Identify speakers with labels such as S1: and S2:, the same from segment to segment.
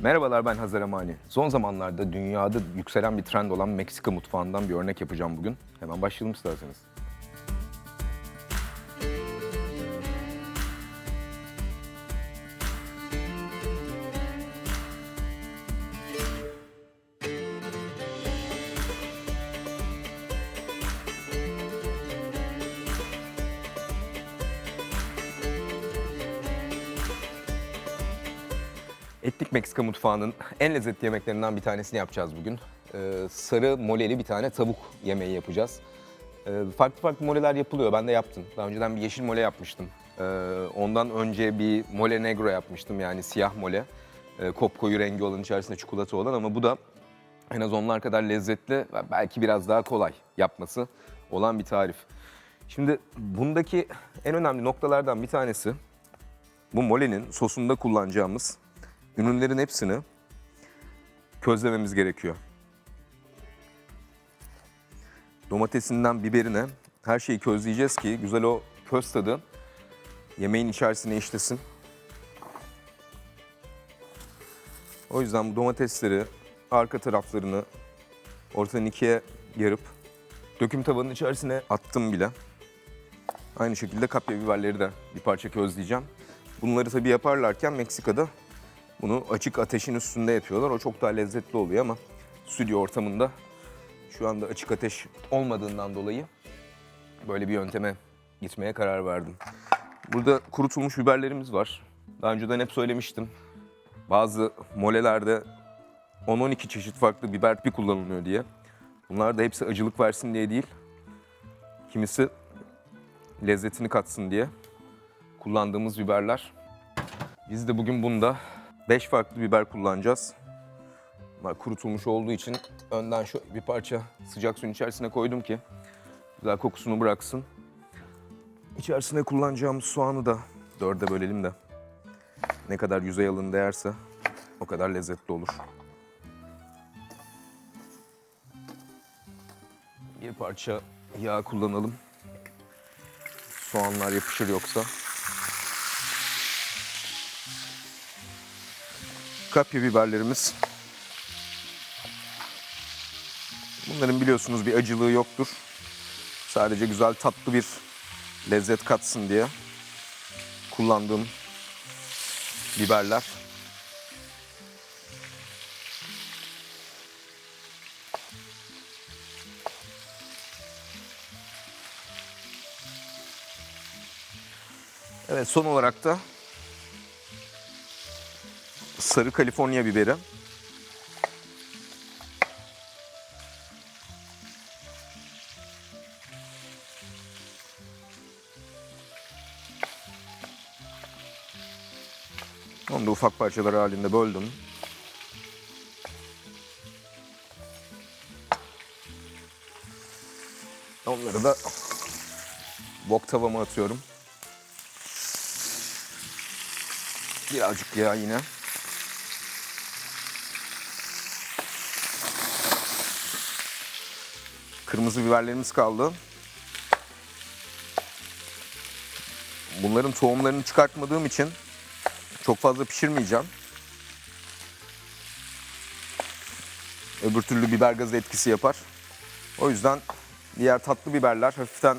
S1: Merhabalar ben Hazar Amani. Son zamanlarda dünyada yükselen bir trend olan Meksika mutfağından bir örnek yapacağım bugün. Hemen başlayalım isterseniz. Meksika mutfağının en lezzetli yemeklerinden bir tanesini yapacağız bugün. Ee, sarı moleli bir tane tavuk yemeği yapacağız. Ee, farklı farklı moleler yapılıyor. Ben de yaptım. Daha önceden bir yeşil mole yapmıştım. Ee, ondan önce bir mole negro yapmıştım yani siyah mole. Ee, kopkoyu rengi olan içerisinde çikolata olan ama bu da en az onlar kadar lezzetli belki biraz daha kolay yapması olan bir tarif. Şimdi bundaki en önemli noktalardan bir tanesi bu molenin sosunda kullanacağımız ürünlerin hepsini közlememiz gerekiyor. Domatesinden biberine her şeyi közleyeceğiz ki güzel o köz tadı yemeğin içerisine işlesin. O yüzden bu domatesleri arka taraflarını ortadan ikiye yarıp döküm tavanın içerisine attım bile. Aynı şekilde kapya biberleri de bir parça közleyeceğim. Bunları tabii yaparlarken Meksika'da bunu açık ateşin üstünde yapıyorlar. O çok daha lezzetli oluyor ama stüdyo ortamında şu anda açık ateş olmadığından dolayı böyle bir yönteme gitmeye karar verdim. Burada kurutulmuş biberlerimiz var. Daha önceden hep söylemiştim. Bazı molelerde 10-12 çeşit farklı biber tipi kullanılıyor diye. Bunlar da hepsi acılık versin diye değil. Kimisi lezzetini katsın diye kullandığımız biberler. Biz de bugün bunda 5 farklı biber kullanacağız. Bunlar kurutulmuş olduğu için önden şu bir parça sıcak suyun içerisine koydum ki güzel kokusunu bıraksın. İçerisine kullanacağımız soğanı da dörde bölelim de ne kadar yüzey alın değerse o kadar lezzetli olur. Bir parça yağ kullanalım. Soğanlar yapışır yoksa. Kapya biberlerimiz. Bunların biliyorsunuz bir acılığı yoktur. Sadece güzel tatlı bir lezzet katsın diye kullandığım biberler. Evet son olarak da sarı Kaliforniya biberi. Onu da ufak parçalar halinde böldüm. Onları da wok tavama atıyorum. Birazcık yağ yine. Kırmızı biberlerimiz kaldı. Bunların tohumlarını çıkartmadığım için çok fazla pişirmeyeceğim. Öbür türlü biber gazı etkisi yapar. O yüzden diğer tatlı biberler hafiften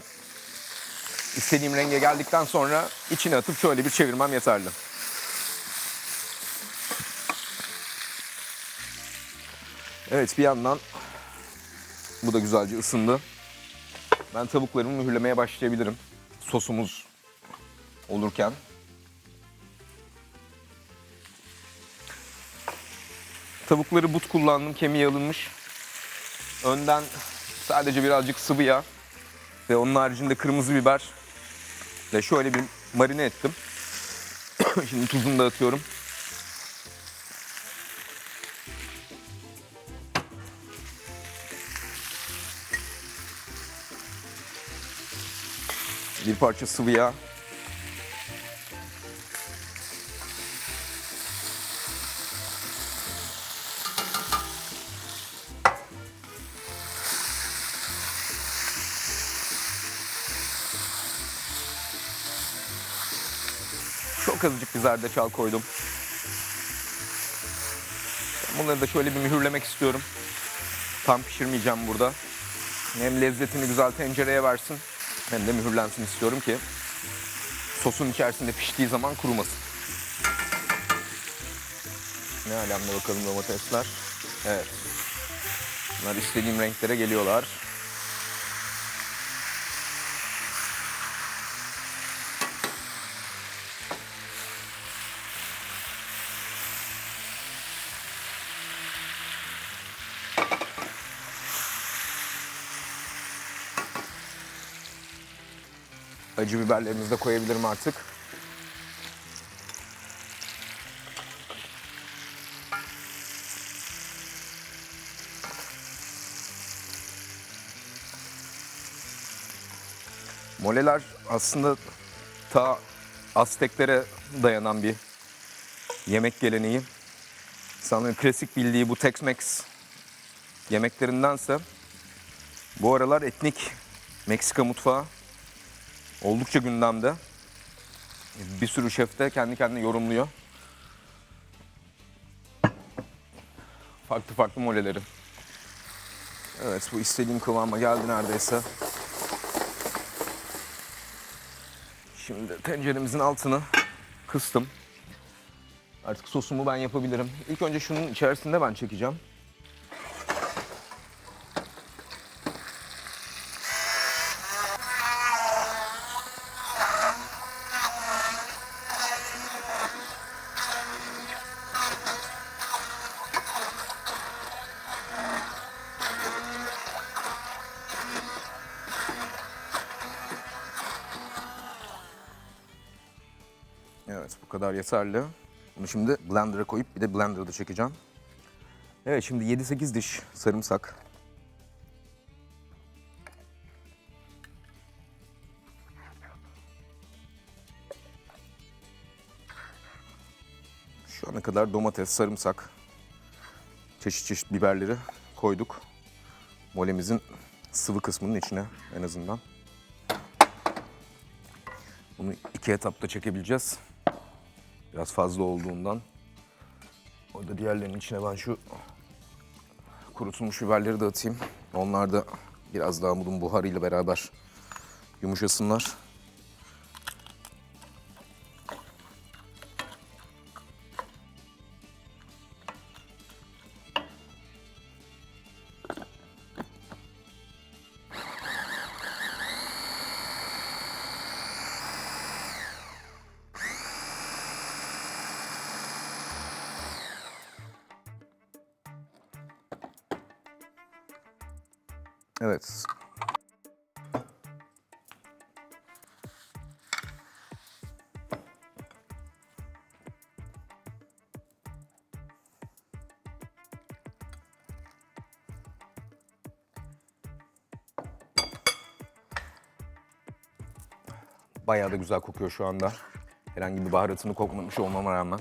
S1: istediğim renge geldikten sonra içine atıp şöyle bir çevirmem yeterli. Evet bir yandan bu da güzelce ısındı. Ben tavuklarımı mühürlemeye başlayabilirim. Sosumuz olurken. Tavukları but kullandım, kemiği alınmış. Önden Sadece birazcık sıvı yağ ve onun haricinde kırmızı biber ve şöyle bir marine ettim. Şimdi tuzunu da atıyorum. Bir parça sıvı yağ. Çok azıcık bir zerdeçal koydum. Bunları da şöyle bir mühürlemek istiyorum. Tam pişirmeyeceğim burada. Hem lezzetini güzel tencereye versin hem de mühürlensin istiyorum ki sosun içerisinde piştiği zaman kurumasın. Ne alemde bakalım domatesler. Evet. Bunlar istediğim renklere geliyorlar. Acı biberlerimizi de koyabilirim artık. Moleler aslında ta Azteklere dayanan bir yemek geleneği. Sanırım klasik bildiği bu Tex-Mex yemeklerindense bu aralar etnik Meksika mutfağı oldukça gündemde. Bir sürü şef de kendi kendine yorumluyor. Farklı farklı moleleri. Evet bu istediğim kıvama geldi neredeyse. Şimdi tenceremizin altını kıstım. Artık sosumu ben yapabilirim. İlk önce şunun içerisinde ben çekeceğim. Evet bu kadar yeterli. Bunu şimdi blender'a koyup bir de blender'da çekeceğim. Evet şimdi 7-8 diş sarımsak. Şu ana kadar domates, sarımsak, çeşit çeşit biberleri koyduk. Molemizin sıvı kısmının içine en azından. Bunu iki etapta çekebileceğiz. Biraz fazla olduğundan. Orada diğerlerinin içine ben şu kurutulmuş biberleri de atayım. Onlar da biraz daha bunun buharıyla beraber yumuşasınlar. Evet. Bayağı da güzel kokuyor şu anda. Herhangi bir baharatını kokmamış olmama rağmen.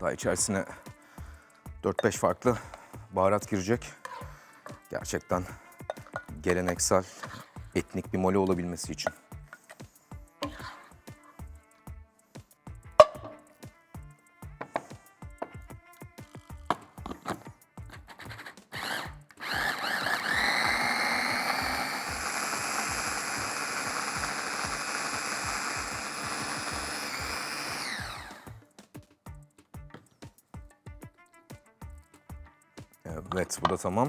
S1: Daha içerisine 4-5 farklı baharat girecek. Gerçekten geleneksel, etnik bir mole olabilmesi için. Evet, bu da tamam.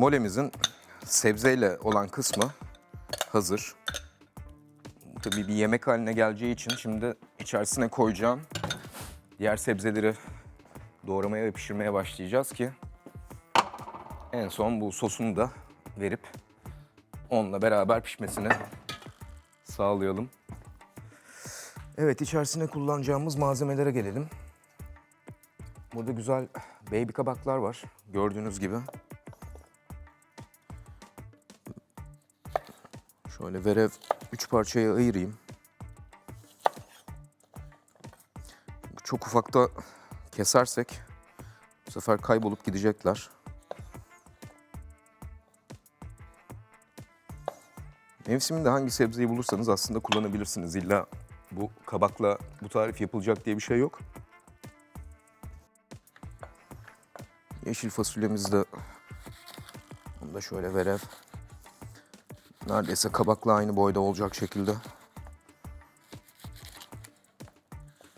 S1: Molemizin sebzeyle olan kısmı hazır. Tabii bir yemek haline geleceği için şimdi içerisine koyacağım diğer sebzeleri doğramaya ve pişirmeye başlayacağız ki en son bu sosunu da verip onunla beraber pişmesini sağlayalım. Evet içerisine kullanacağımız malzemelere gelelim. Burada güzel baby kabaklar var gördüğünüz gibi. Şöyle verev üç parçaya ayırayım. Çok ufakta kesersek bu sefer kaybolup gidecekler. Mevsiminde hangi sebzeyi bulursanız aslında kullanabilirsiniz. İlla bu kabakla bu tarif yapılacak diye bir şey yok. Yeşil fasulyemiz de onu da şöyle verev. Neredeyse kabakla aynı boyda olacak şekilde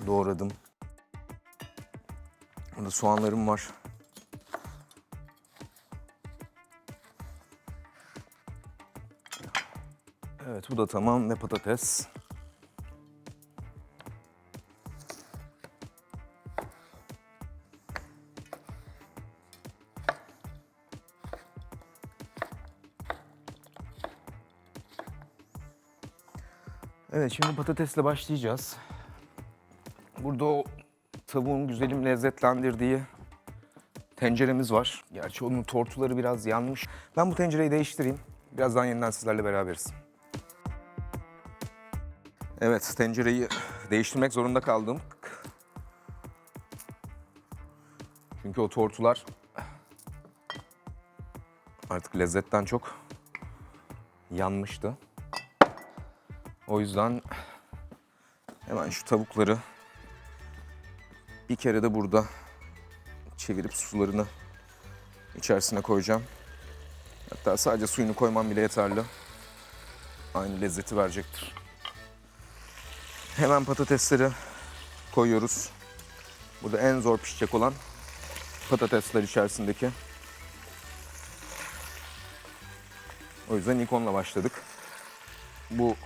S1: doğradım. Burada soğanlarım var. Evet bu da tamam ve patates. Şimdi patatesle başlayacağız. Burada o tavuğun güzelim lezzetlendirdiği tenceremiz var. Gerçi onun tortuları biraz yanmış. Ben bu tencereyi değiştireyim. Birazdan yeniden sizlerle beraberiz. Evet, tencereyi değiştirmek zorunda kaldım. Çünkü o tortular artık lezzetten çok yanmıştı. O yüzden hemen şu tavukları bir kere de burada çevirip sularını içerisine koyacağım. Hatta sadece suyunu koymam bile yeterli. Aynı lezzeti verecektir. Hemen patatesleri koyuyoruz. Burada en zor pişecek olan patatesler içerisindeki. O yüzden ilk onunla başladık. Bu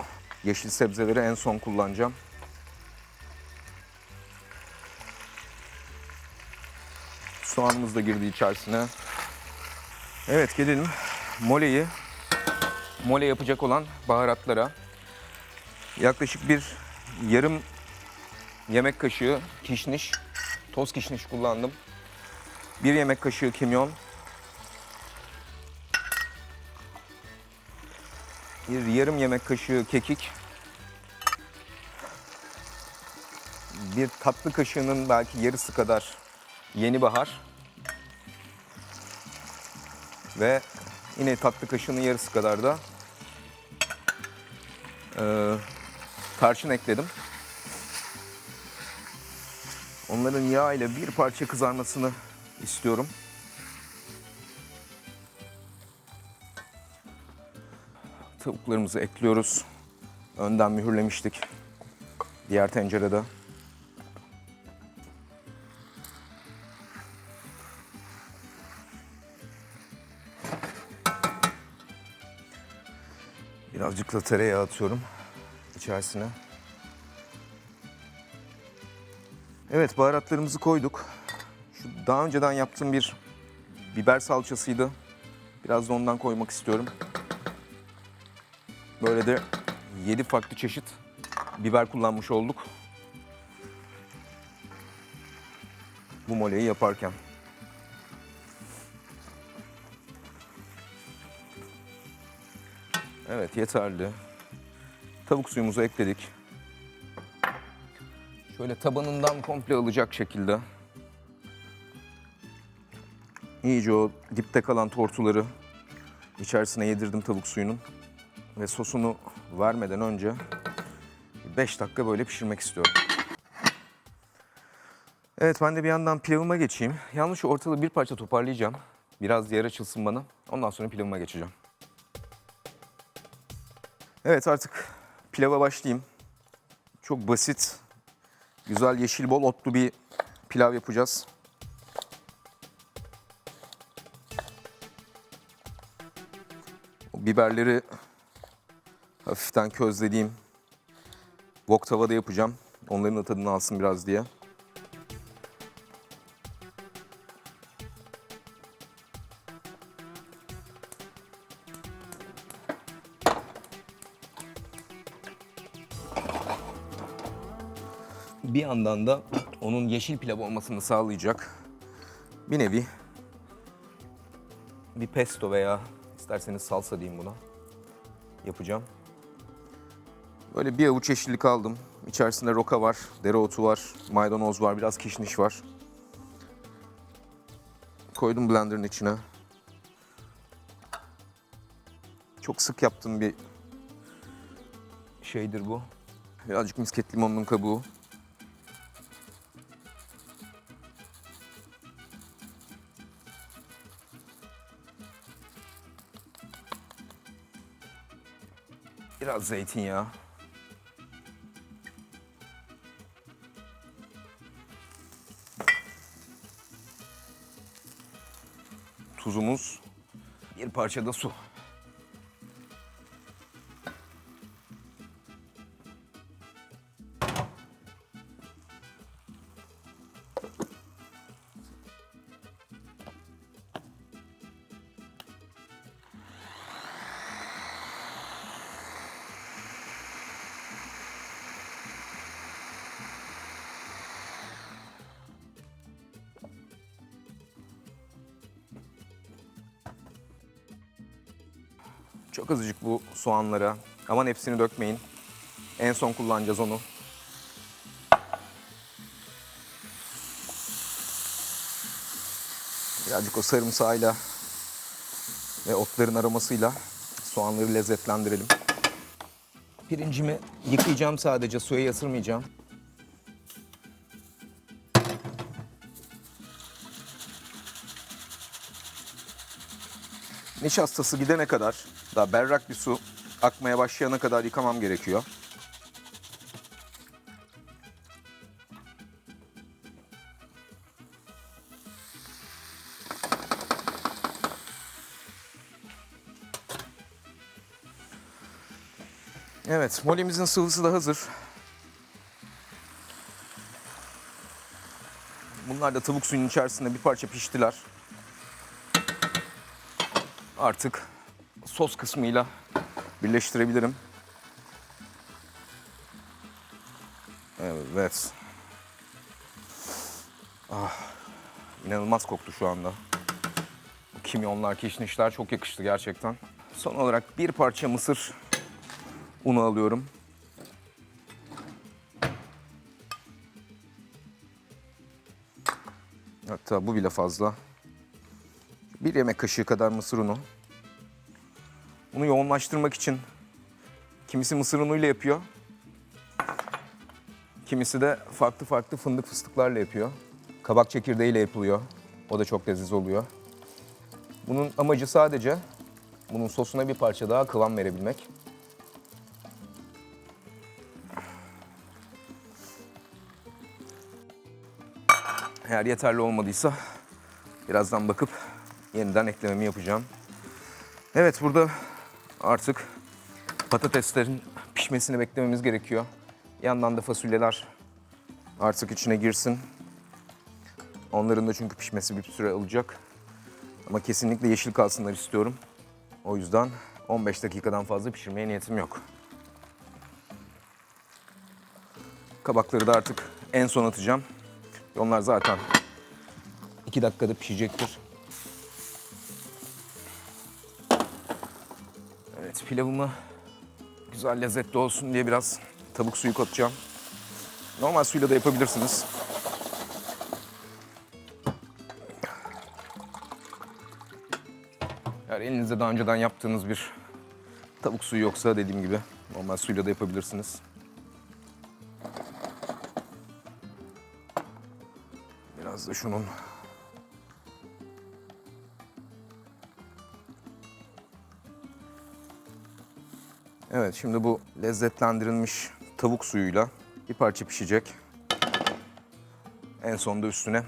S1: yeşil sebzeleri en son kullanacağım. Soğanımız da girdi içerisine. Evet gelelim moleyi, mole yapacak olan baharatlara. Yaklaşık bir yarım yemek kaşığı kişniş, toz kişniş kullandım. Bir yemek kaşığı kimyon. Bir yarım yemek kaşığı kekik. Bir tatlı kaşığının belki yarısı kadar yeni bahar. Ve yine tatlı kaşığının yarısı kadar da e, tarçın ekledim. Onların yağ ile bir parça kızarmasını istiyorum. Tavuklarımızı ekliyoruz. Önden mühürlemiştik. Diğer tencerede. Birazcık da tereyağı atıyorum içerisine. Evet baharatlarımızı koyduk. Şu daha önceden yaptığım bir biber salçasıydı. Biraz da ondan koymak istiyorum. Böyle de 7 farklı çeşit biber kullanmış olduk. Bu moleyi yaparken. Evet yeterli. Tavuk suyumuzu ekledik. Şöyle tabanından komple alacak şekilde. İyice o dipte kalan tortuları içerisine yedirdim tavuk suyunun. Ve sosunu vermeden önce 5 dakika böyle pişirmek istiyorum. Evet ben de bir yandan pilavıma geçeyim. Yalnız şu ortalığı bir parça toparlayacağım. Biraz yer açılsın bana. Ondan sonra pilavıma geçeceğim. Evet artık pilava başlayayım. Çok basit, güzel yeşil bol otlu bir pilav yapacağız. Biberleri hafiften közlediğim wok tavada yapacağım. Onların da tadını alsın biraz diye. Bir yandan da onun yeşil pilav olmasını sağlayacak bir nevi bir pesto veya isterseniz salsa diyeyim buna yapacağım. Böyle bir avuç yeşillik aldım. İçerisinde roka var, dereotu var, maydanoz var, biraz kişniş var. Koydum blenderın içine. Çok sık yaptığım bir şeydir bu. Birazcık misket limonun kabuğu. Biraz zeytinyağı. Tuzumuz, bir parça da su. Çok azıcık bu soğanlara. Aman hepsini dökmeyin. En son kullanacağız onu. Birazcık o sarımsağıyla ve otların aromasıyla soğanları lezzetlendirelim. Pirincimi yıkayacağım sadece, suya yatırmayacağım. Nişastası gidene kadar, daha berrak bir su akmaya başlayana kadar yıkamam gerekiyor. Evet, molemizin sıvısı da hazır. Bunlar da tavuk suyunun içerisinde bir parça piştiler. Artık sos kısmıyla birleştirebilirim. Evet. Ah, inanılmaz koktu şu anda. Bu kimyonlar, kişnişler çok yakıştı gerçekten. Son olarak bir parça mısır unu alıyorum. Hatta bu bile fazla. Bir yemek kaşığı kadar mısır unu. Bunu yoğunlaştırmak için kimisi mısır unuyla yapıyor. Kimisi de farklı farklı fındık fıstıklarla yapıyor. Kabak çekirdeğiyle yapılıyor. O da çok leziz oluyor. Bunun amacı sadece bunun sosuna bir parça daha kıvam verebilmek. Eğer yeterli olmadıysa birazdan bakıp yeniden eklememi yapacağım. Evet burada artık patateslerin pişmesini beklememiz gerekiyor. Yandan da fasulyeler artık içine girsin. Onların da çünkü pişmesi bir süre alacak. Ama kesinlikle yeşil kalsınlar istiyorum. O yüzden 15 dakikadan fazla pişirmeye niyetim yok. Kabakları da artık en son atacağım. Onlar zaten 2 dakikada pişecektir. Pilavımı güzel lezzetli olsun diye biraz tavuk suyu katacağım. Normal suyla da yapabilirsiniz. Eğer elinizde daha önceden yaptığınız bir tavuk suyu yoksa dediğim gibi normal suyla da yapabilirsiniz. Biraz da şunun Evet şimdi bu lezzetlendirilmiş tavuk suyuyla bir parça pişecek. En sonunda üstüne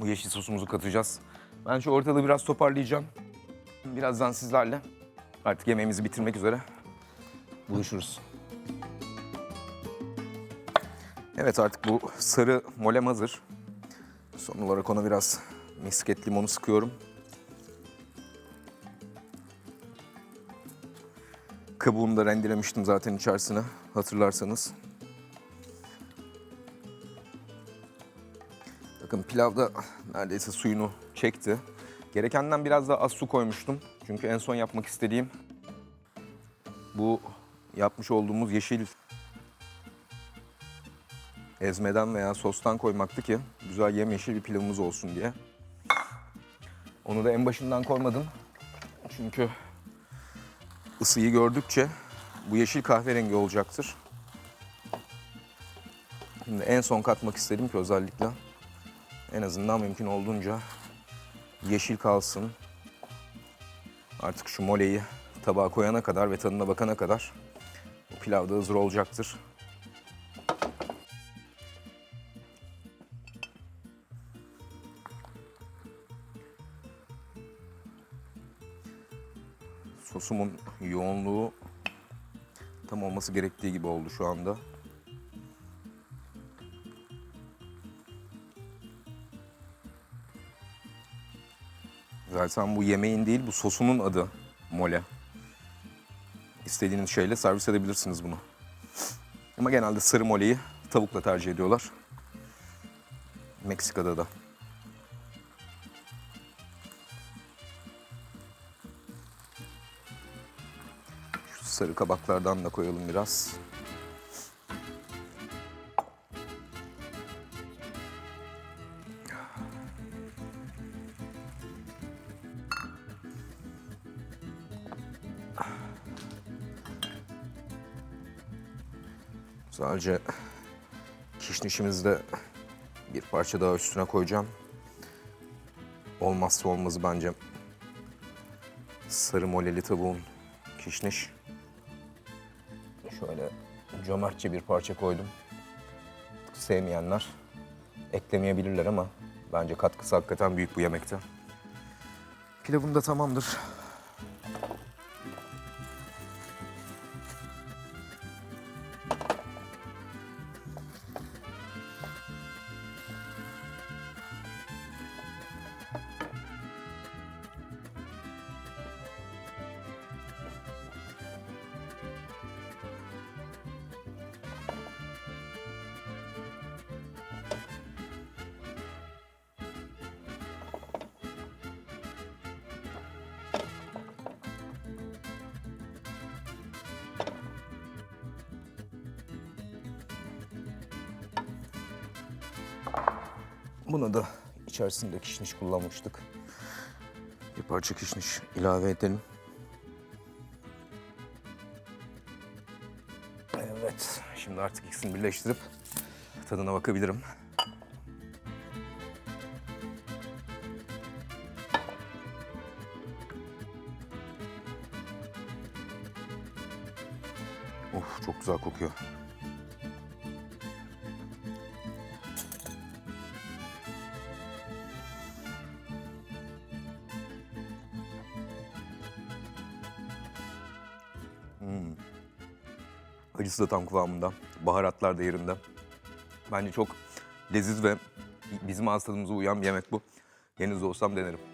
S1: bu yeşil sosumuzu katacağız. Ben şu ortalığı biraz toparlayacağım. Birazdan sizlerle artık yemeğimizi bitirmek üzere buluşuruz. Evet artık bu sarı molem hazır. Son olarak ona biraz misket limonu sıkıyorum. Kabuğunu da rendelemiştim zaten içerisine hatırlarsanız. pilav da neredeyse suyunu çekti. Gerekenden biraz daha az su koymuştum. Çünkü en son yapmak istediğim bu yapmış olduğumuz yeşil ezmeden veya sostan koymaktı ki güzel yemyeşil bir pilavımız olsun diye. Onu da en başından koymadım. Çünkü ısıyı gördükçe bu yeşil kahverengi olacaktır. Şimdi en son katmak istedim ki özellikle en azından mümkün olduğunca yeşil kalsın. Artık şu moleyi tabağa koyana kadar ve tadına bakana kadar bu pilav da hazır olacaktır. Sosumun yoğunluğu tam olması gerektiği gibi oldu şu anda. Zaten bu yemeğin değil, bu sosunun adı mole. İstediğiniz şeyle servis edebilirsiniz bunu. Ama genelde sarı moleyi tavukla tercih ediyorlar. Meksika'da da. Sarı kabaklardan da koyalım biraz. Sadece kişnişimizi de bir parça daha üstüne koyacağım. Olmazsa olmazı bence sarı moleli tavuğun kişniş. Cömertçe bir parça koydum. Sevmeyenler eklemeyebilirler ama bence katkısı hakikaten büyük bu yemekte. Pilavım da tamamdır. Buna da içerisinde kişniş kullanmıştık. Bir parça kişniş ilave edelim. Evet, şimdi artık ikisini birleştirip tadına bakabilirim. Acısı da tam kıvamında. Baharatlar da yerinde. Bence çok leziz ve bizim tadımıza uyan bir yemek bu. Yenizde olsam denerim.